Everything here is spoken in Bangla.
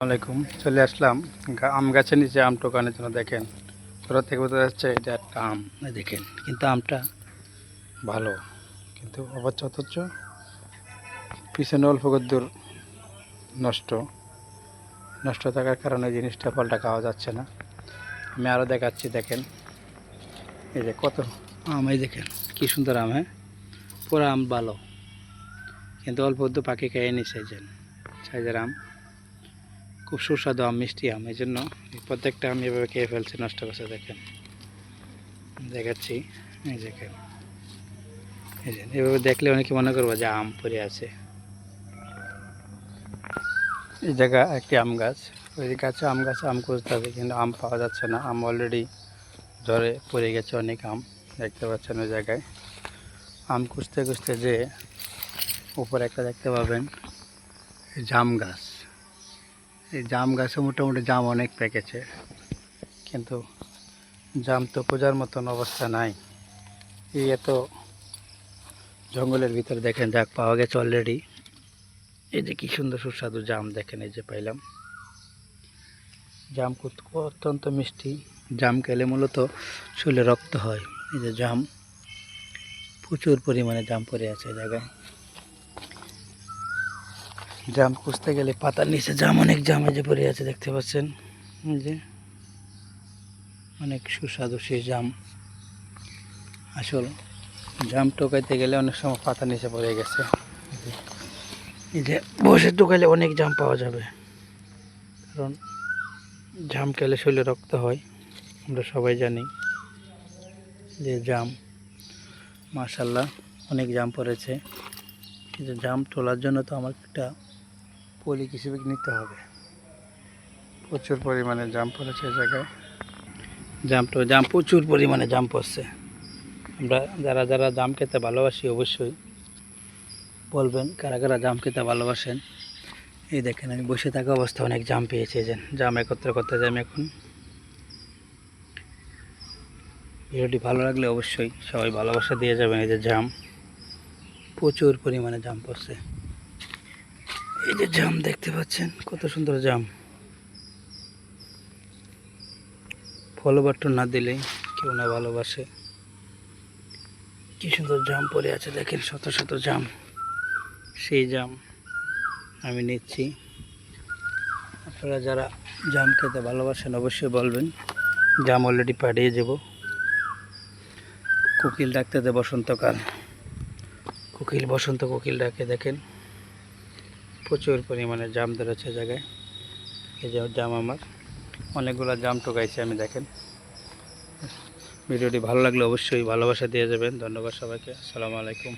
আলাইকুম চলে আসলাম আম গাছের নিচে আম টোকানোর জন্য, দেখেন। ছোটো থেকে বোঝা যাচ্ছে এটা একটা আম। দেখেন, কিন্তু আমটা ভালো, কিন্তু অবশ্য অথচ পিছনে অল্প দূর নষ্ট। নষ্ট থাকার কারণে জিনিসটা ফলটা খাওয়া যাচ্ছে না। আমি আরও দেখাচ্ছি, দেখেন। এই যে কত আম, এই দেখেন, কি সুন্দর আম হ্যাঁ? পুরো আম ভালো, কিন্তু অল্প দূর পাখি খেয়ে নিছে যে, সাইজের আম। খুব সুস্বাদু আম, মিষ্টি আম এই জন্য প্রত্যেকটা আমি এভাবে খেয়ে ফেলছি, নষ্ট করছে, দেখেন। দেখাচ্ছি, এই দেখেন। এই যে, এভাবে দেখলে অনেকে মনে করব যে আম পড়ে আছে। এই জায়গা একটি আম গাছ, ওই গাছে আম গাছে আম খুঁজতে হবে, কিন্তু আম পাওয়া যাচ্ছে না। আম অলরেডি ঝড়ে পড়ে গেছে অনেক আম, দেখতে পাচ্ছেন ওই জায়গায়। আম খুঁজতে খুঁজতে যে উপরে একটা দেখতে পাবেন জাম গাছ। এই জাম গাছে মোটামুটি জাম অনেক পেকেছে, কিন্তু জাম তো পূজার মতন অবস্থা নাই। এই এত জঙ্গলের ভিতরে দেখেন যাক পাওয়া গেছে অলরেডি এই যে কি সুন্দর সুস্বাদু জাম দেখেন, এই যে পাইলাম। জাম অত্যন্ত মিষ্টি। জাম খেলে মূলত শরীরে রক্ত হয়। এই যে জাম, প্রচুর পরিমাণে জাম পড়ে আছে জায়গায়। জাম খুঁজতে গেলে পাতার নিচে জাম, অনেক জাম যে পড়ে আছে, দেখতে পাচ্ছেন? যে অনেক সুস্বাদু সেই জাম। আসল জাম টোকাইতে গেলে অনেক সময় পাতার নিচে পড়ে গেছে। এই যে বসে টোকাইলে অনেক জাম পাওয়া যাবে। কারণ জাম খেলে শরীরে রক্ত হয়, আমরা সবাই জানি যে জাম মাশাল্লাহ অনেক জাম পড়েছে। কিন্তু জাম তোলার জন্য তো আমার একটা পলি হিসেবে নিতে হবে। প্রচুর পরিমাণে জাম পড়েছে জায়গায়। জাম তো জাম প্রচুর পরিমাণে জাম পড়ছে আমরা যারা যারা জাম খেতে ভালোবাসি অবশ্যই বলবেন, কারা কারা জাম খেতে ভালোবাসেন। এই দেখেন, আমি বসে থাকা অবস্থা অনেক জাম পেয়েছি, এই যে জাম একত্র করতে যাই এখন। ভিডিওটি ভালো লাগলে অবশ্যই সবাই ভালোবাসা দিয়ে যাবেন, এই যে জাম প্রচুর পরিমাণে জাম পড়ছে এই যে জাম দেখতে পাচ্ছেন, কত সুন্দর জাম। ফলো বাটন না দিলে কেউ না ভালোবাসে। কি সুন্দর জাম পরে আছে, দেখেন শত শত জাম। সেই জাম আমি নিচ্ছি। আপনারা যারা জাম খেতে ভালোবাসেন অবশ্যই বলবেন, জাম অলরেডি পাঠিয়ে যাব কোকিল ডাকতে বসন্তকাল। কোকিল বসন্ত কোকিল ডাকে, দেখেন। প্রচুর পরিমাণে জাম ধরেছে জায়গায়। এই যে জাম আমার। অনেকগুলো জাম টোকাইছে আমি, দেখেন। ভিডিওটি ভালো লাগলে অবশ্যই ভালোবাসা দিয়ে যাবেন। ধন্যবাদ সবাইকে। আসসালামু আলাইকুম।